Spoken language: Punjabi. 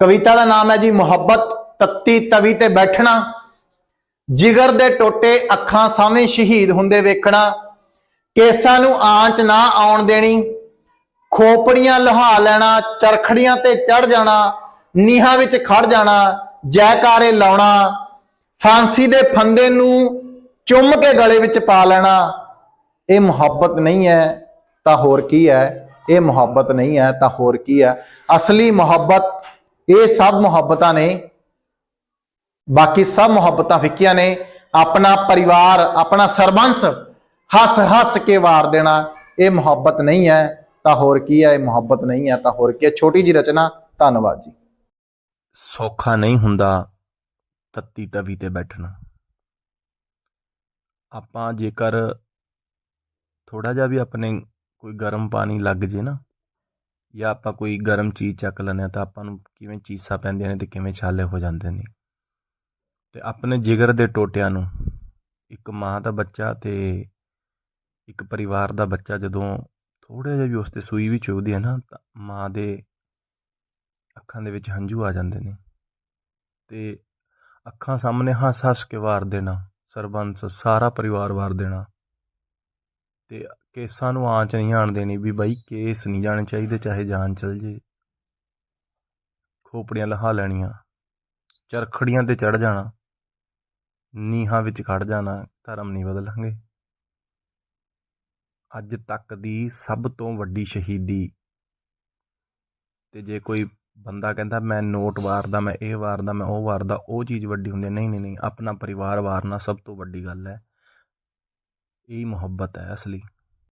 ਕਵਿਤਾ ਦਾ ਨਾਮ ਹੈ ਜੀ ਮੁਹੱਬਤ, ਤੱਤੀ ਤਵੀ ਤੇ ਬੈਠਣਾ। ਜਿਗਰ ਦੇ ਟੋਟੇ ਅੱਖਾਂ ਸਾਹਮਣੇ ਸ਼ਹੀਦ ਹੁੰਦੇ ਵੇਖਣਾ। ਕੇਸਾਂ ਨੂੰ ਆਂਚ ਨਾ ਆਉਣ ਦੇਣੀ। ਖੋਪੜੀਆਂ ਲਹਾ ਲੈਣਾ, ਚਰਖੜੀਆਂ ਤੇ ਚੜ ਜਾਣਾ, ਨੀਹਾਂ ਵਿੱਚ ਖੜ ਜਾਣਾ, ਜੈਕਾਰੇ ਲਾਉਣਾ। ਫਾਂਸੀ ਦੇ ਫੰਦੇ ਨੂੰ ਚੁੰਮ ਕੇ ਗਲੇ ਵਿੱਚ ਪਾ ਲੈਣਾ। ਇਹ ਮੁਹੱਬਤ ਨਹੀਂ ਹੈ, ਤਾਂ ਹੋਰ ਕੀ ਹੈ? ਇਹ ਮੁਹੱਬਤ ਨਹੀਂ ਹੈ, ਤਾਂ ਹੋਰ ਕੀ ਹੈ? ਅਸਲੀ ਮੁਹੱਬਤ ਇਹ ਸਭ ਮੁਹੱਬਤਾਂ ਨੇ। ਬਾਕੀ ਸਭ ਮੁਹੱਬਤਾਂ ਫਿੱਕੀਆਂ ਨੇ। ਆਪਣਾ ਪਰਿਵਾਰ, ਆਪਣਾ ਸਰਬੰਸ ਹੱਸ ਹੱਸ ਕੇ ਵਾਰ ਦੇਣਾ, ਇਹ ਮੁਹੱਬਤ ਨਹੀਂ ਹੈ। ਤਾਂ ਹੋਰ ਕੀ ਹੈ, ਇਹ ਮੁਹੱਬਤ ਨਹੀਂ ਹੈ। ਤਾਂ ਹੋਰ ਕੀ ਹੈ। ਛੋਟੀ ਜੀ ਰਚਨਾ। ਧੰਨਵਾਦ ਜੀ। ਸੌਖਾ ਨਹੀਂ ਹੁੰਦਾ ਤੱਤੀ ਤਵੀ ਤੇ ਬੈਠਣਾ। ਆਪਾਂ ਜੇਕਰ ਥੋੜਾ ਜਿਹਾ ਵੀ ਆਪਣੇ ਕੋਈ ਗਰਮ ਪਾਣੀ ਲੱਗ ਜੇ ਨਾ ਜਾਂ ਆਪਾਂ ਕੋਈ ਗਰਮ ਚੀਜ਼ ਚੱਕ ਲੈਂਦੇ ਹਾਂ ਤਾਂ ਆਪਾਂ ਨੂੰ ਕਿਵੇਂ ਚੀਸਾਂ ਪੈਂਦੀਆਂ ਨੇ ਤੇ ਕਿਵੇਂ ਛਾਲੇ ਹੋ ਜਾਂਦੇ ਨੇ। ਤੇ ਆਪਣੇ ਜਿਗਰ ਦੇ ਟੋਟਿਆਂ ਨੂੰ ਇੱਕ ਮਾਂ ਦਾ ਬੱਚਾ ਤੇ ਇੱਕ ਪਰਿਵਾਰ ਦਾ ਬੱਚਾ ਜਦੋਂ ਥੋੜਾ ਜਿਹਾ ਵੀ ਉਸ ਤੇ ਸੂਈ ਵੀ ਚੁਭਦੀ ਹੈ ਨਾ ਤਾਂ ਮਾਂ ਦੇ ਅੱਖਾਂ ਦੇ ਵਿੱਚ ਹੰਝੂ ਆ ਜਾਂਦੇ ਨੇ। ਤੇ ਅੱਖਾਂ ਸਾਹਮਣੇ ਹੱਸ ਹੱਸ ਕੇ ਵਾਰ ਦੇਣਾ, ਸਰਬੰਸ ਸਾਰਾ ਪਰਿਵਾਰ ਵਾਰ ਦੇਣਾ। ਅਤੇ ਕੇਸਾਂ ਨੂੰ ਆਂਚ ਨਹੀਂ ਆਉਣ ਦੇਣੀ ਵੀ ਬਾਈ ਕੇਸ ਨਹੀਂ ਜਾਣੇ ਚਾਹੀਦੇ, ਚਾਹੇ ਜਾਨ ਚਲ ਜੇ। ਖੋਪੜੀਆਂ ਲਹਾ ਲੈਣੀਆਂ, ਚਰਖੜੀਆਂ ਤੇ ਚੜ ਜਾਣਾ, ਨੀਹਾਂ ਵਿੱਚ ਖੜ ਜਾਣਾ, ਧਰਮ ਨਹੀਂ ਬਦਲਾਂਗੇ। ਅੱਜ ਤੱਕ ਦੀ ਸਭ ਤੋਂ ਵੱਡੀ ਸ਼ਹੀਦੀ। ਤੇ ਜੇ ਕੋਈ ਬੰਦਾ ਕਹਿੰਦਾ, ਮੈਂ ਨੋਟ ਵਾਰਦਾ ਮੈਂ ਇਹ ਵਾਰਦਾ ਮੈਂ ਉਹ ਵਾਰਦਾ ਉਹ ਚੀਜ਼ ਵੱਡੀ ਹੁੰਦੀ ਨਹੀਂ ਨਹੀਂ ਨਹੀਂ, ਆਪਣਾ ਪਰਿਵਾਰ ਵਾਰਨਾ ਸਭ ਤੋਂ ਵੱਡੀ ਗੱਲ ਹੈ। ਇਹ ਮੁਹੱਬਤ ਹੈ ਅਸਲੀ।